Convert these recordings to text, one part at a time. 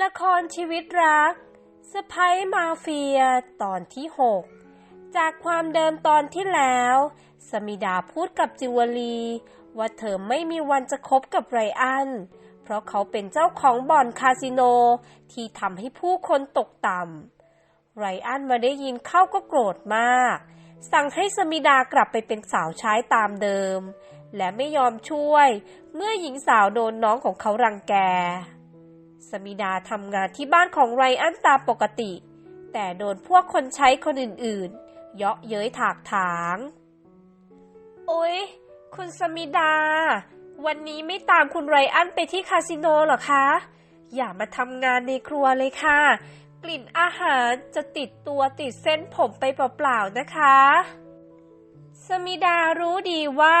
ละครชีวิตรักสไปมาเฟีย ตอนที่ 6 จากความเดิมตอนที่แล้ว สมิดาพูดกับจิวเวลี ว่าเธอไม่มีวันจะคบกับไรอัน เพราะเขาเป็นเจ้าของบ่อนคาสิโนที่ทำให้ผู้คนตกต่ำไรอันมาได้ยินเข้าก็โกรธมาก สั่งให้สมิดากลับไปเป็นสาวใช้ตามเดิม และไม่ยอมช่วย เมื่อหญิงสาวโดนน้องของเขารังแก สมิดาทำงานที่บ้านของไรอันตามปกติ แต่โดนพวกคนใช้คนอื่นๆ เยาะเย้ยถากถาง โอ๊ย คุณสมิดา วันนี้ไม่ตามคุณไรอันไปที่คาสิโนหรอคะ อย่ามาทำงานในครัวเลยค่ะ กลิ่นอาหารจะติดตัวติดเส้นผมไปเปล่าๆนะคะสมิดารู้ดีว่า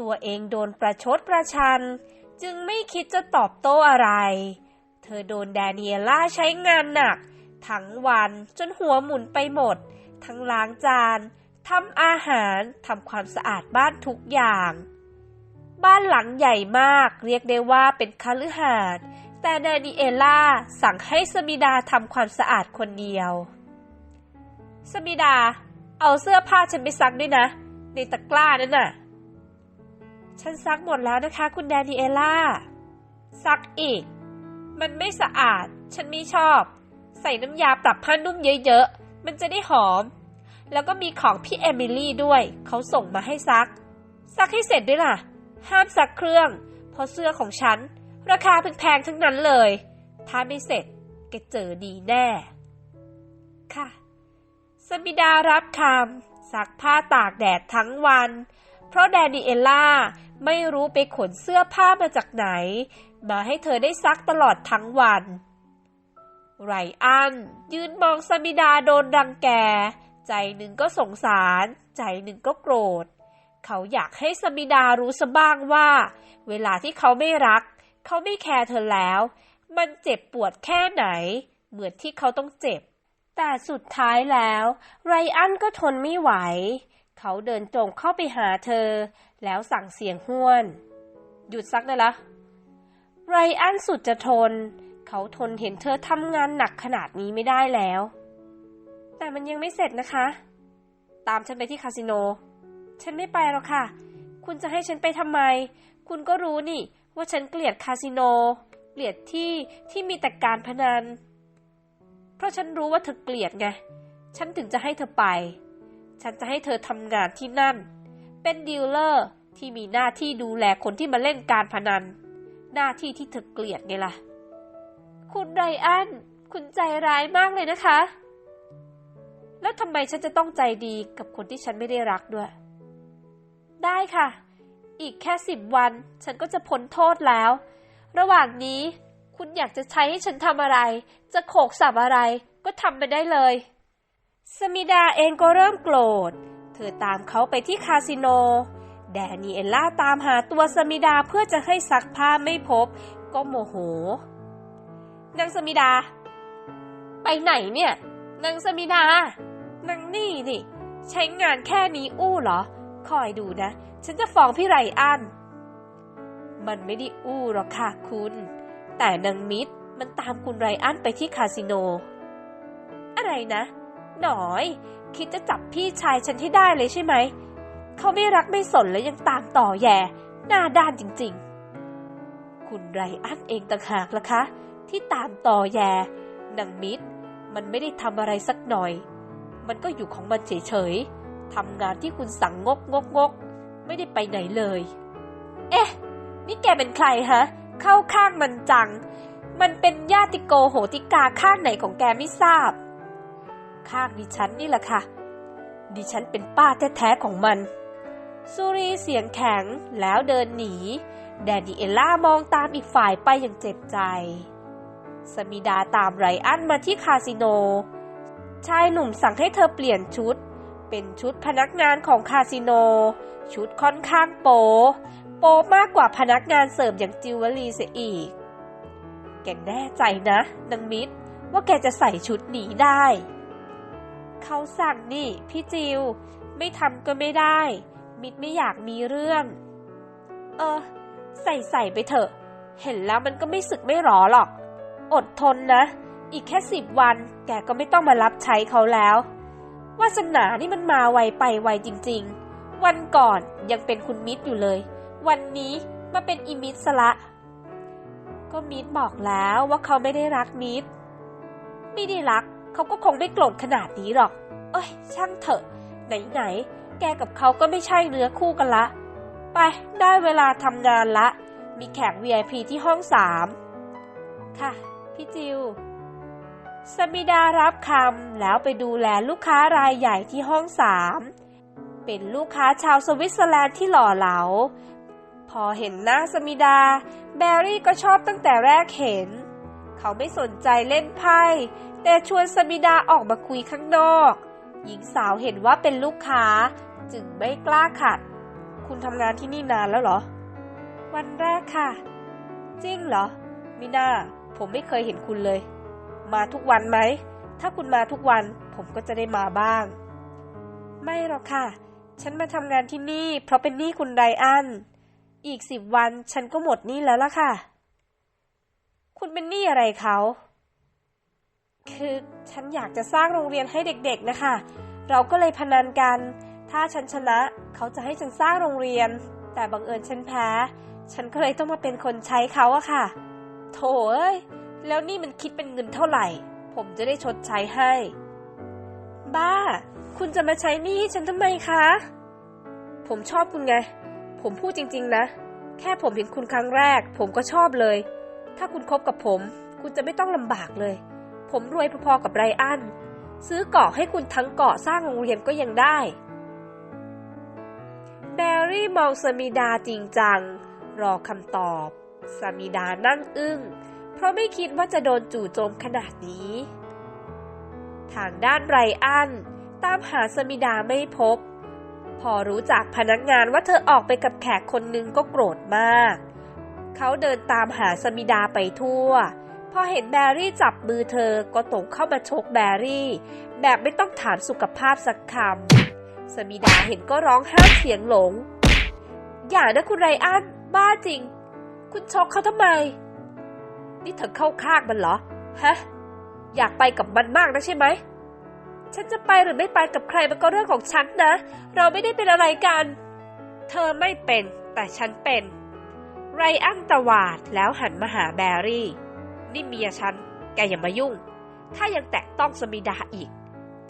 ตัวเองโดนประชดประชัน จึงไม่คิดจะตอบโต้อะไร เธอโดนแดเนียล่าใช้งานหนัก ทั้งวันจนหัวหมุนไปหมด ทั้งล้างจานทำอาหารทำความสะอาดบ้านทุกอย่าง บ้านหลังใหญ่มากเรียกได้ว่าเป็นคฤหาสน์แต่แดเนียล่าสั่งให้สมิดาทำความสะอาดคนเดียว สมิดา เอาเสื้อผ้าฉันไปซักด้วยนะ ในตะกร้านั่นน่ะ ฉันซักหมดแล้วนะคะ คุณแดเนียล่า ซักอีก มันไม่สะอาด ฉันไม่ชอบ ใส่น้ำยาปรับผ้านุ่มเยอะๆ มันจะได้หอม แล้วก็มีของพี่เอมิลี่ด้วย เขาส่งมาให้ซัก ซักให้เสร็จด้วยล่ะ ห้ามซักเครื่อง เพราะเสื้อของฉัน ราคาแพงๆทั้งนั้นเลย ถ้าไม่เสร็จแกเจอดีแน่ ค่ะสมิดารับคำซักผ้าตากแดดทั้งวัน เพราะแดเนียล่าไม่รู้ไปขนเสื้อผ้ามาจากไหน มาให้เธอได้ซักตลอดทั้งวัน ไรอัน ยืนมองสมิดาโดนรังแก ใจหนึ่งก็สงสาร ใจหนึ่งก็โกรธ เขาอยากให้สมิดารู้สบ้างว่า เวลาที่เขาไม่รัก เขาไม่แคร์เธอแล้ว มันเจ็บปวดแค่ไหน เหมือนที่เขาต้องเจ็บ แต่สุดท้ายแล้ว ไรอันก็ทนไม่ไหว เขาเดินตรงเข้าไปหาเธอ แล้วสั่งเสียงห้วน หยุดซักได้ละไรอันสุดจะทน เขาทนเห็นเธอทำงานหนักขนาดนี้ไม่ได้แล้ว แต่มันยังไม่เสร็จนะคะ ตามฉันไปที่คาสิโน ฉันไม่ไปหรอกค่ะ คุณจะให้ฉันไปทำไม คุณก็รู้นี่ ว่าฉันเกลียดคาสิโน เกลียดที่ที่มีแต่การพนัน เพราะฉันรู้ว่าเธอเกลียดไง ฉันถึงจะให้เธอไป ฉันจะให้เธอทำงานที่นั่น เป็นดีลเลอร์ที่มีหน้าที่ดูแลคนที่มาเล่นการพนัน หน้าที่ที่เธอเกลียดไงล่ะ คุณไรอัน คุณใจร้ายมากเลยนะคะ แล้วทำไมฉันจะต้องใจดีกับคนที่ฉันไม่ได้รักด้วย ได้ค่ะ อีกแค่สิบวัน ฉันก็จะพ้นโทษแล้ว ระหว่างนี้คุณอยากจะใช้ให้ฉันทำอะไร จะโขกสับอะไร ก็ทำไปได้เลย สมิดาเองก็เริ่มโกรธ เธอตามเขาไปที่คาสิโน แดเนียล่าตามหาตัวสมิดาเพื่อจะให้ซักผ้าไม่พบ ก็โมโห นางสมิดา ไปไหนเนี่ย นางสมิดา นางนี่นี่ ใช้งานแค่นี้อู้เหรอ คอยดูนะ ฉันจะฟ้องพี่ไรอัน มันไม่ได้อู้หรอกค่ะคุณ แต่นางมิดมันตามคุณไรอันไปที่คาสิโน อะไรนะ หน่อย คิดจะจับพี่ชายฉันให้ได้เลยใช่ไหม เขาไม่รักไม่สนและยังตามต่อแย่หน้าด้านจริงๆ คุณไรอันเองต่างหากล่ะคะ ที่ตามต่อแย่นางมิดมันไม่ได้ทำอะไรสักหน่อย มันก็อยู่ของมันเฉยๆทำงานที่คุณสั่งงกงกงกไม่ได้ไปไหนเลย เอ๊ะ นี่แกเป็นใครฮะ เข้าข้างมันจัง มันเป็นญาติโกโหติกาข้างไหนของแกไม่ทราบ ข้างดิฉันนี่แหละค่ะ ดิฉันเป็นป้าแท้ๆของมันสุรีเสียงแข็งแล้วเดินหนี แดนดิเอลล่ามองตามอีกฝ่ายไปอย่างเจ็บใจ สมิดาตามไรอันมาที่คาสิโน ชายหนุ่มสั่งให้เธอเปลี่ยนชุด เป็นชุดพนักงานของคาสิโน ชุดค่อนข้างโป โปมากกว่าพนักงานเสิร์ฟอย่างจิวเวลรี่เสียอีก แกแน่ใจนะนางมิดว่าแกจะใส่ชุดนี้ได้ เขาสั่งนี่ พี่จิว ไม่ทำก็ไม่ได้ มิดไม่อยากมีเรื่อง เออ ใส่ใส่ไปเถอะ เห็นแล้วมันก็ไม่สึกไม่หรอหรอก อดทนนะ อีกแค่สิบวันแกก็ไม่ต้องมารับใช้เขาแล้ววาสนานี่มันมาไวไปไวจริง ๆ วันก่อนยังเป็นคุณมิตรอยู่เลย วันนี้มาเป็นอีมิตรละ ก็มิตรบอกแล้วว่าเขาไม่ได้รักมิตร ไม่ได้รัก เขาก็คงไม่โกรธขนาดนี้หรอก เอ้ย ช่างเถอะ ไหนๆ แกกับเขาก็ไม่ใช่เนื้อคู่กันละ ไป ได้เวลาทำงานละ มีแขก VIP ที่ห้องสามค่ะ พี่จิวสมิดารับคำแล้วไปดูแลลูกค้ารายใหญ่ที่ห้องสามเป็นลูกค้าชาวสวิตเซอร์แลนด์ที่หล่อเหลา พอเห็นหน้าสมิดา แบรี่ก็ชอบตั้งแต่แรกเห็น เขาไม่สนใจเล่นไพ่ แต่ชวนสมิดาออกมาคุยข้างนอก หญิงสาวเห็นว่าเป็นลูกค้า จึงไม่กล้าขัด คุณทำงานที่นี่นานแล้วเหรอ วันแรกค่ะ จริงเหรอ มิน่า ผมไม่เคยเห็นคุณเลย มาทุกวันไหม ถ้าคุณมาทุกวัน ผมก็จะได้มาบ้าง ไม่หรอกค่ะ ฉันมาทำงานที่นี่ เพราะเป็นหนี้คุณไดอัน อีกสิบวันฉันก็หมดหนี้แล้วล่ะค่ะ คุณเป็นหนี้อะไรเขา คือฉันอยากจะสร้างโรงเรียนให้เด็กๆนะคะ เราก็เลยพนันกัน ถ้าฉันชนะเขาจะให้ฉันสร้างโรงเรียน แต่บังเอิญฉันแพ้ ฉันก็เลยต้องมาเป็นคนใช้เขาอะค่ะ โถเอ้ย แล้วนี่มันคิดเป็นเงินเท่าไหร่ ผมจะได้ชดใช้ให้ บ้า คุณจะมาใช้หนี้ฉันทำไมคะ ผมชอบคุณไง ผมพูดจริง ๆ นะ แค่ผมเห็นคุณครั้งแรก ผมก็ชอบเลย ถ้าคุณคบกับผม คุณจะไม่ต้องลำบากเลย ผมรวยพอๆกับไรอัน ซื้อเกาะให้คุณทั้งเกาะสร้างโรงเรียนก็ยังได้ แบรี่มองสมิดาจริงจัง รอคำตอบ สมิดานั่งอึ้ง เพราะไม่คิดว่าจะโดนจู่โจมขนาดนี้ ทางด้านไรอัน ตามหาสมิดาไม่พบ พอรู้จากพนักงานว่าเธอออกไปกับแขกคนหนึ่งก็โกรธมาก เขาเดินตามหาสมิดาไปทั่ว อเห็นแบรี่จับมือเธอก็ตรงเข้ามาชกแบรี่ แบบไม่ต้องถามสุขภาพสักคำสมิดาเห็นก็ร้องห้าเสียงหลง อย่านะคุณไรอันบ้าจริง คุณชกเขาทำไม นี่เธอเข้าข้างมันเหรอ ฮะ อยากไปกับมันมากนะใช่ไหม ฉันจะไปหรือไม่ไปกับใครมันก็เรื่องของฉันนะ เราไม่ได้เป็นอะไรกัน เธอไม่เป็นแต่ฉันเป็น ไรอันตวาดแล้วหันมาหาแบรี่ นี่เมียฉัน แกอย่ามายุ่ง ถ้ายังแตะต้องสมิดาอีก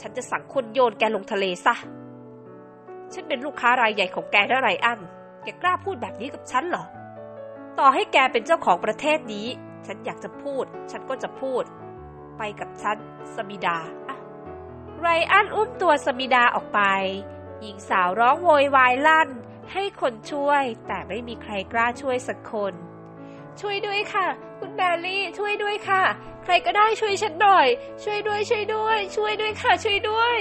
ฉันจะสั่งคนโยนแกลงทะเลซะ ฉันเป็นลูกค้ารายใหญ่ของแกนะไรอัน แกกล้าพูดแบบนี้กับฉันเหรอ ต่อให้แกเป็นเจ้าของประเทศนี้ ฉันอยากจะพูด ฉันก็จะพูด ไปกับฉันสมิดาอะไรอันอุ้มตัวสมิดาออกไป หญิงสาวร้องโวยวายลั่น ให้คนช่วย แต่ไม่มีใครกล้าช่วยสักคน ช่วยด้วยค่ะ คุณแบลลี่ช่วยด้วยค่ะ ใครก็ได้ช่วยฉันหน่อย ช่วยด้วยช่วยด้วย ช่วยด้วยค่ะ ช่วยด้วย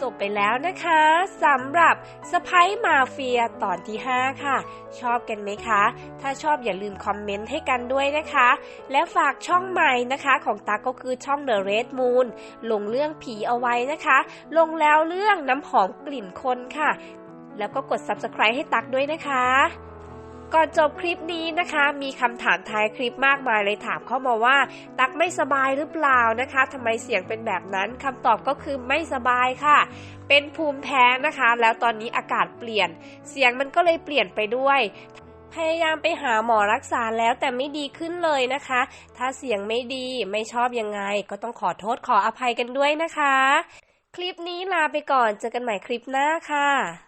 จบไปแล้วนะคะสำหรับสไปมาเฟียตอนที่ 5 ค่ะ ชอบกันไหมคะ ถ้าชอบอย่าลืมคอมเมนต์ให้กันด้วยนะคะ และฝากช่องใหม่นะคะของตักก็คือช่อง The Red Moon ลงเรื่องผีเอาไว้นะคะ ลงแล้วเรื่องน้ำหอมกลิ่นคนค่ะแล้วก็กด Subscribe ให้ตักด้วยนะคะ ก่อนจบคลิปนี้นะคะ มีคำถามท้ายคลิปมากมายเลยถามเข้ามาว่า ตักไม่สบายหรือเปล่านะคะทำไมเสียงเป็นแบบนั้นคำตอบก็คือไม่สบายค่ะ เป็นภูมิแพ้นะคะ แล้วตอนนี้อากาศเปลี่ยน เสียงมันก็เลยเปลี่ยนไปด้วยพยายามไปหาหมอรักษาแล้วแต่ไม่ดีขึ้นเลยนะคะ ถ้าเสียงไม่ดีไม่ชอบยังไง ก็ต้องขอโทษขออภัยกันด้วยนะคะ คลิปนี้ลาไปก่อนเจอกันใหม่คลิปหน้าค่ะ